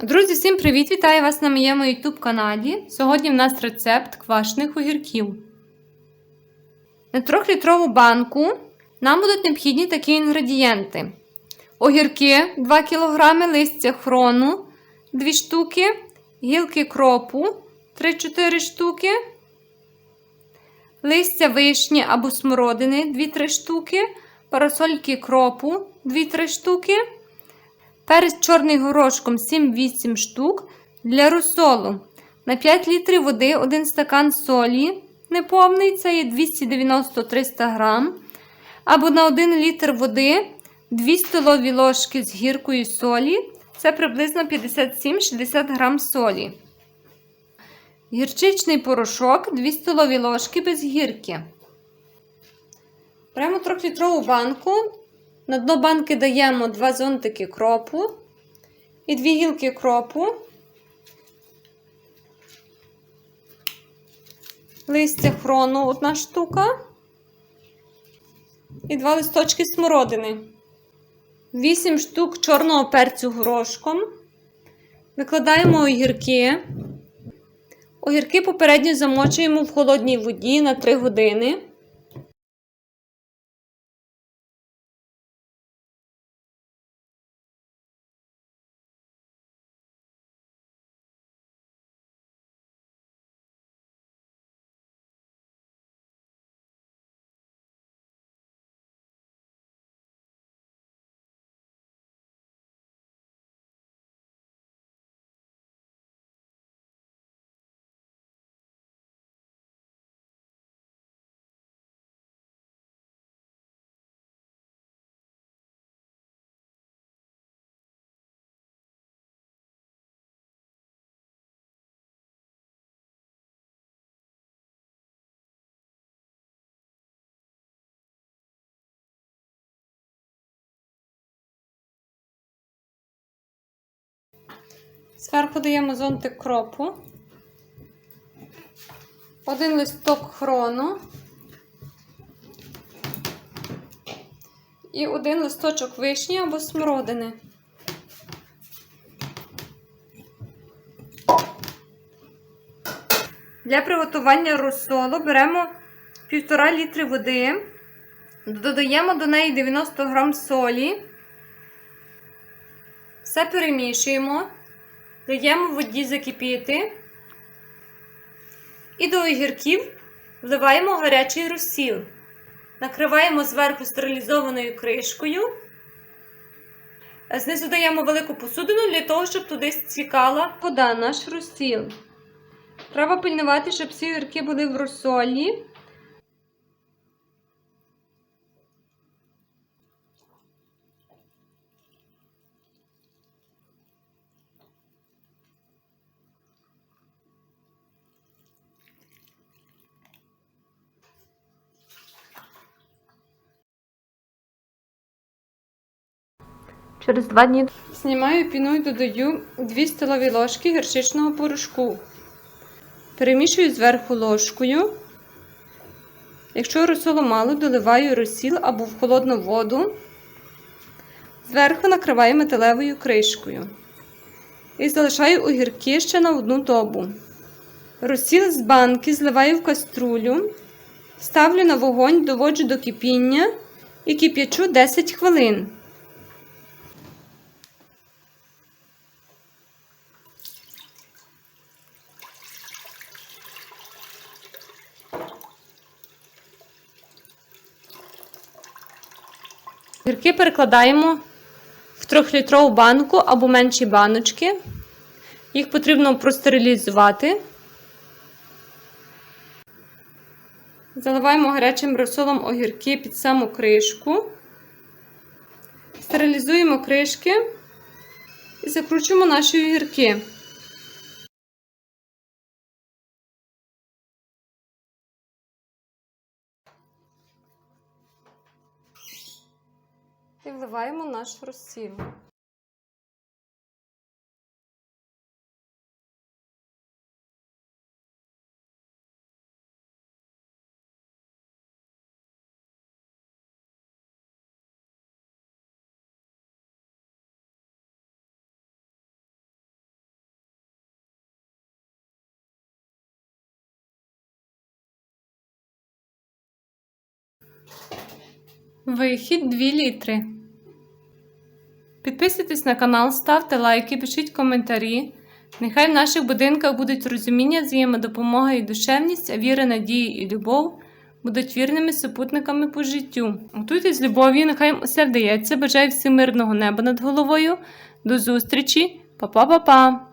Друзі, всім привіт! Вітаю вас на моєму YouTube каналі. Сьогодні в нас рецепт квашених огірків. На 3-літрову банку нам будуть необхідні такі інгредієнти: огірки 2 кг, листя хрону 2 штуки, гілки кропу 3-4 штуки, листя вишні або смородини 2-3 штуки, парасольки кропу 2-3 штуки. Перець чорний горошком 7-8 штук. Для розсолу на 5 літрів води 1 стакан солі неповний, це є 290-300 грам. Або на 1 літр води 2 столові ложки з гіркою солі. Це приблизно 57-60 грам солі. Гірчичний порошок 2 столові ложки без гірки. Беремо 3-літрову банку. На дно банки даємо 2 зонтики кропу і 2 гілки кропу, листя хрону одна штука і 2 листочки смородини, 8 штук чорного перцю горошком. Викладаємо огірки. Огірки попередньо замочуємо в холодній воді на 3 години. Зверху даємо зонтик кропу, один листок хрону і один листочок вишні або смородини. Для приготування розсолу беремо 1,5 літри води, додаємо до неї 90 г солі, все перемішуємо. Даємо воді закипіти і до огірків вливаємо гарячий розсіл. Накриваємо зверху стерилізованою кришкою. Знизу даємо велику посудину для того, щоб туди стікала вода, наш розсіл. Треба пильнувати, щоб всі огірки були в розсолі. Через два дні знімаю піну і додаю 2 столові ложки гірчичного порошку. Перемішую зверху ложкою. Якщо розсолу мало, доливаю розсіл або в холодну воду. Зверху накриваю металевою кришкою. І залишаю огірки ще на одну добу. Розсіл з банки зливаю в каструлю, ставлю на вогонь, доводжу до кипіння і кип'ячу 10 хвилин. Гірки перекладаємо в 3-літрову банку або менші баночки. Їх потрібно простерилізувати. Заливаємо гарячим розсолом огірки під саму кришку. Стерилізуємо кришки і закручуємо наші огірки. І вливаємо наш розсіл. Вихід 2 літри. Підписуйтесь на канал, ставте лайки, пишіть коментарі. Нехай в наших будинках будуть розуміння, взаємодопомога і душевність, а віра, надії і любов будуть вірними супутниками по життю. Готуйтесь з любов'ю, нехай все вдається. Бажаю всім мирного неба над головою. До зустрічі, Па-па-па-па!